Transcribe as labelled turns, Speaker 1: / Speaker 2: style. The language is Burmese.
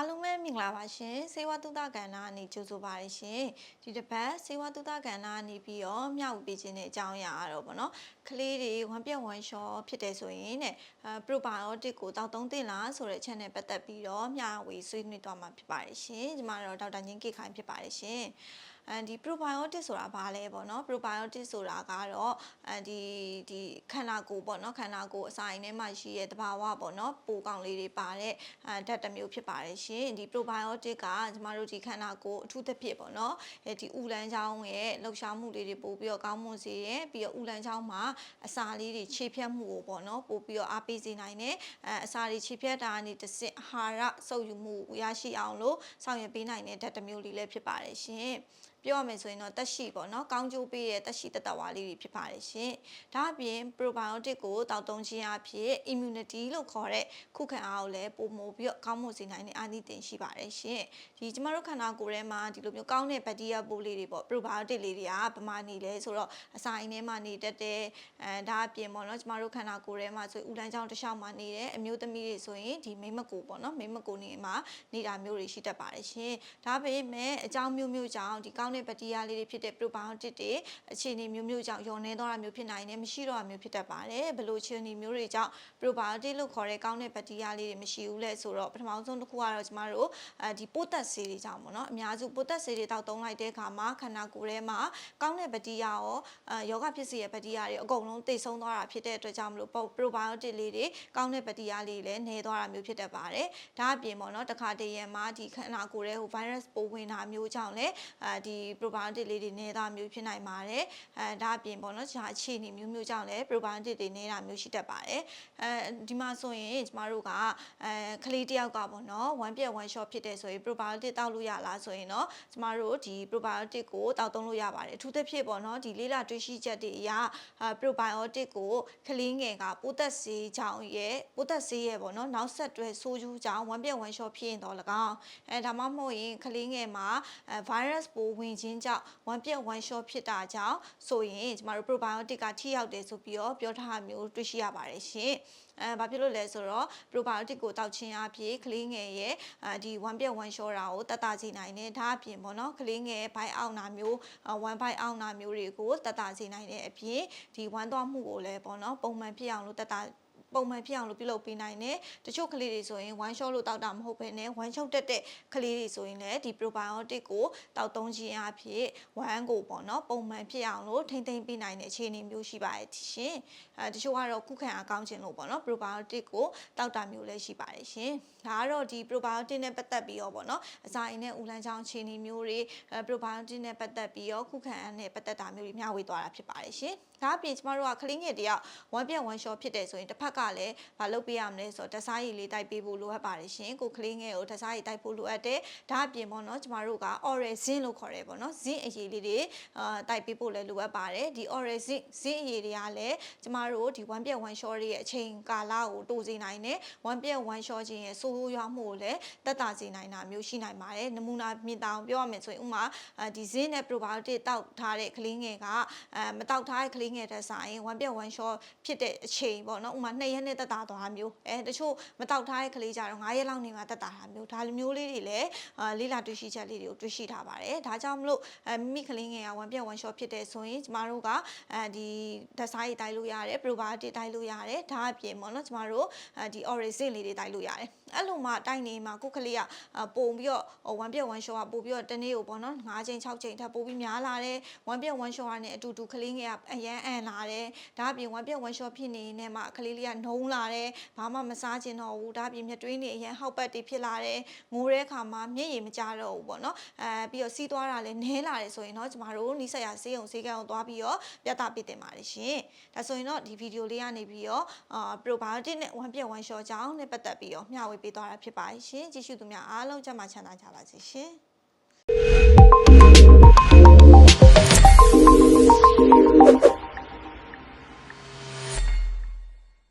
Speaker 1: အားလုံးပဲမင်္ဂလာပါရှင်စေဝတုဒ္ဒကဏ္ဍအနေကြိုဆိုပါရရှင်ဒီတစ်ပတ်စေဝတုဒ္ဒကဏ္ဍအနေပြီးတော့မျှဝေပေးခြင်းတဲ့အကြောင်းအရာကတော့ဗောနော်ကလေးတွေဝမ်းပြက်ဝမ်းလျှောဖြစ်တယ်ဆိုရင်တဲ့အဲ probiotic ကိုတောက်သုံးသင့်လားဆိုတဲ့အချက်နဲ့ပတ်သက်ပြီးတော့မျှဝေဆွေးနွေးသွားမှာဖြစ်ပါတယ်ရှင်ဒီမှာတော့ဒေါက်တာငင်းကိခိုင်ဖြစ်ပါတယ်ရှင်အဲဒီ probiotic ဆိုတာဘာလဲပေါ့နော် probiotic ဆိုတာကတော့အဲဒီဒီခန္ဓာကိုယ်ပေါ့နော်ခန္ဓာကိုယ်အစာအိမ်ထဲမှာရှိတဲ့တဘာဝပေါ့နော်ပိုကောင်လေးတွေပါတဲ့အဲဓာတ်တစ်မျိုးဖြစ်ပါတယ်ရှင်ဒီ probiotic ကကျမတို့ဒီခန္ဓာကိုယ်အထူးသဖြင့်ပေါ့နော်အဲဒီဥလန်းချောင်းရဲ့လှုပ်ရှားမှုလေးတွေပို့ပြီးတော့ကောင်းမွန်စေတယ်ပြီးတော့ဥလန်းချောင်းမှာအစာလေးတွေခြေဖြတ်မှုကိုပေါ့နော်ပို့ပြီးတော့အားပေးစေနိုင်တယ်အဲအစာတွေခြေဖြတ်တာကနေတစ်ဆင့်အာဟာရစုပ်ယူမှုရရှိအောင်လို့ဆောင်ရွက်ပေးနိုင်တဲ့ဓာတ်တစ်မျိုးလေးလည်းဖြစ်ပါတယ်ရှင်ပြောရမယ်ဆိုရင်တော့တက်ရှိပေါ့နော်ကောင်းကျိုးပေးတဲ့တက်ရှိတက်တဝါလေးတွေဖြစ်ပါတယ်ရှင်ဒါအပြင် probiotic ကိုတောက်သုံးခြင်းအဖြစ် immunity လို့ခေါ်တဲ့ခုခံအားကိုလည်းပိုမိုပြီးတော့ကောင်းမွန်စေနိုင်တဲ့အာနိသင်ရှိပါတယ်ရှင်ဒီကျမတို့ခန္ဓာကိုယ်ထဲမှာဒီလိုမျိုးကောင်းတဲ့ဘက်တီးရီးယားပိုးလေးတွေပေါ့ probiotic လေးတွေကဗမာနေလဲဆိုတော့အစာအိမ်ထဲမှာနေတတ်တဲ့အဲဒါအပြင်ပေါ့နော်ကျမတို့ခန္ဓာကိုယ်ထဲမှာဆိုဥလန်းချောင်းတစ်လျှောက်မှာနေတဲ့အမျိုးသမီးတွေဆိုရင်ဒီမိမကိုပေါ့နော်မိမကိုနေမှာနေတာမျိုးတွေရှိတတ်ပါတယ်ရှင်ဒါပေမဲ့အကြောင်းမျိုးမျိုးကြောင့်ဒီကောင်းတဲ့ဘက်တီးရီးယားလေးတွေဖြစ်တဲ့ probiotic တွေအခြေအနေမျိုးမျိုးကြောင့်ယောနေသွားတာမျိုးဖြစ်နိုင်တယ်မရှိတော့တာမျိုးဖြစ်တတ်ပါတယ်ဘယ်လိုအခြေအနေမျိုးတွေကြောင့် probiotic လို့ခေါ်တဲ့ကောင်းတဲ့ဘက်တီးရီးယားလေးတွေမရှိဘူးလဲဆိုတော့ပထမဆုံးတစ်ခုကတော့ကျမတို့အဲဒီပိုးသက်ဆေးတွေကြောင့်ပေါ့နော်အများစုပိုးသက်ဆေးတွေတောက်သုံးလိုက်တဲ့အခါမှာခန္ဓာကိုယ်ထဲမှာကောင်းတဲ့ဘက်တီးရီးယားရောအဲယောဂဖြစ်စေတဲ့ဘက်တီးရီးယားတွေအကုန်လုံးတိတ်ဆုံးသွားတာဖြစ်တဲ့အတွက်ကြောင့်မလို့ probiotic လေးတွေကောင်းတဲ့ဘက်တီးရီးယားလေးတွေလည်းနေသွားတာမျိုးဖြစ်တတ်ပါတယ်ဒါအပြင်ပေါ့နော်တခါတည်းရမှာဒီခန္ဓာကိုယ်ထဲဟို virus ပိုးဝင်တာမျိုးကြောင့်လည်းအဲဒီ probiotic လေးတွေနေတာမျိုးဖြစ်နိုင်ပါတယ်အဲဒါအပြင်ပေါ့နော်ဂျာအခြေအနေမျိုးမျိုးကြောင့်လည်း probiotic တွေနေတာမျိုးရှိတတ်ပါတယ်အဲဒီမှာဆိုရင်ကျမတို့ကအဲကလေးတယောက်ကပေါ့နော် one ပြက် one shot ဖြစ်တယ်ဆိုရင် probiotic တောက်လို့ရလားဆိုရင်တော့ကျမတို့ဒီ probiotic ကိုတောက်သုံးလို့ရပါတယ်အထူးသဖြင့်ပေါ့နော်ဒီလေးလာတွေ့ရှိချက်တွေအရအဲ probiotic ကိုကလေးငယ်ကပိုးသက်ဆေးကြောင့်ရဲ့ပိုးသက်ဆေးရဲ့ပေါ့နော်နောက်ဆက်တွဲဆိုးကျူးကြောင့် one ပြက် one shot ဖြစ်ရင်တော့၎င်းအဲဒါမှမဟုတ်ရင်ကလေးငယ်မှာအဲ virus ပိုးဝင်ခြင်းကြောင့် one ပြက် one shot ဖြစ်တာကြောင့်ဆိုရင်ကျမတို့ probiotic ကထိရောက်တယ်ဆိုပြီးတော့ပြောထားတာမျိုးတွေ့ရှိရပါတယ်ရှင်အဲဘာဖြစ်လို့လဲဆိုတော့ probiotic ကိုတောက်ခြင်းအပြင်ကလေးငယ်ရဲ့အဲဒီ one ပြက် one shot တာကိုတတ်တာစေနိုင်တယ်ဒါအပြင်ပေါ့နော်ကလေးငယ်ဘိုက်အောင်တာမျိုး one bite အောင်တာမျိုးတွေကိုတတ်တာစေနိုင်တဲ့အပြင်ဒီဝမ်းသွားမှုကိုလည်းပေါ့နော်ပုံမှန်ဖြစ်အောင်လို့တတ်တာ ပုံမှန်ဖြစ်အောင်လို့ပြုလုပ်ပေးနိုင်တယ်တချို့ကလေးတွေဆိုရင် one shot လို့တောက်တာမဟုတ်ဘဲနဲ့ one shot တက်တဲ့ကလေးတွေဆိုရင်လည်းဒီ probiotic ကိုတောက်သုံးခြင်းအဖြစ် one ကိုပေါ့နော်ပုံမှန်ဖြစ်အောင်လို့ထိမ့်သိမ့်ပေးနိုင်တဲ့အခြေအနေမျိုးရှိပါတယ်ရှင်အဲတချို့ကတော့ခုခံအားကောင်းခြင်းလို့ပေါ့နော် probiotic ကိုတောက်တာမျိုးလည်းရှိပါတယ်ရှင်ဒါကတော့ဒီ probiotic နဲ့ပတ်သက်ပြီးတော့ပေါ့နော်အစာအိမ်နဲ့ဦးလန်းချောင်းအခြေအနေမျိုးတွေအဲ probiotic နဲ့ပတ်သက်ပြီးတော့ခုခံအားနဲ့ပတ်သက်တာမျိုးတွေမျှဝေသွားတာဖြစ်ပါတယ်ရှင်ဒါအပြင်ကျမတို့ကကလေးငယ်တယောက် one ပြက် one shot ဖြစ်တယ်ဆိုရင်တစ်ဖက်ကလည်းမလုပ်ပေးရမလဲဆိုတော့တစားရည်လေးတိုက်ပေးဖို့လိုအပ်ပါတယ်ရှင်ကိုကလေးငယ်ကိုတစားရည်တိုက်ဖို့လိုအပ်တယ်ဒါအပြင်ပေါ့နော်ကျမတို့က oral zinc လို့ခေါ်တယ်ပေါ့နော် zinc အရည်လေးတွေအာတိုက်ပေးဖို့လည်းလိုအပ်ပါတယ်ဒီ oral zinc zinc အရည်တွေကလည်းကျမတို့ဒီ one ပြက် one shot ရဲ့အချိန်ကာလကိုတိုးစေနိုင်တယ် one ပြက် one shot ခြင်းရဲ့ဆိုးဆိုးရွားမှုကိုလည်းတက်တာစေနိုင်တာမျိုးရှိနိုင်ပါတယ်နမူနာမြင်တောင်ပြောရမယ်ဆိုရင်ဥမာဒီ zinc နဲ့ probiotic တောက်ထားတဲ့ကလေးငယ်ကအဲမတောက်ထားတဲ့ကလေးငယ်တဲ့ဆိုင် one ပြက် one shot ဖြစ်တဲ့အချိန်ပေါ့နော်ဥမာ2ရက်နဲ့တက်တာသွားမျိုးအဲတချို့မတောက်ထားတဲ့ကလေးကြတော့9ရက်လောက်နေမှတက်တာတာမျိုးဒါလိုမျိုးလေးတွေလည်းအာလေးလာတွေ့ရှိချက်လေးတွေကိုတွေ့ရှိထားပါတယ်ဒါကြောင့်မလို့အဲမိမိကလေးငယ်က one ပြက် one shot ဖြစ်တဲ့ဆိုရင်ကျမတို့ကအဲဒီဓာတ်စားရည်တိုက်လို့ရတယ် probiotic တိုက်လို့ရတယ်ဒါအပြင်ပေါ့နော်ကျမတို့အဲဒီ origin လေးတွေတိုက်လို့ရတယ်အဲ့လိုမှတိုက်နေမှာကိုကလေးကပုံပြီးတော့ one ပြက် one shot ကပို့ပြီးတော့တနေ့ကိုပေါ့နော်9ချိန်6ချိန်ထပ်ပို့ပြီးများလာတယ် one ပြက် one shot ကနေအတူတူကလေးငယ်ကအရန်အန်လာတယ်ဒါအပြင် one ပြက် one shot ဖြစ်နေနေမှာကလေးလေးကနှုံးလာတယ်ဘာမှမစားချင်တော့ဘူးဒါအပြင်မြတ်တွင်းတွေအရန်ဟောက်ပတ်တွေဖြစ်လာတယ်ငိုတဲ့အခါမှာမျက်ရည်မကျတော့ဘူးပေါ့နော်အဲပြီးတော့စီးသွားတာလည်းနဲလာတယ်ဆိုရင်တော့ကျမတို့နိဆက်ရဆေးရုံဆေးကန်းကိုသွားပြီးတော့ပြသပေးတင်ပါတယ်ရှင်ဒါဆိုရင်တော့ဒီဗီဒီယိုလေးကနေပြီးတော့အာ probiotic နဲ့ one ပြက် one shot ကြောင်းနဲ့ပတ်သက်ပြီးတော့မျှဝေပေးသွားတာဖြစ်ပါတယ်ရှင်ကြည့်ရှုသူများအားလုံးကျန်းမာချမ်းသာကြပါစေရှင်
Speaker 2: Thank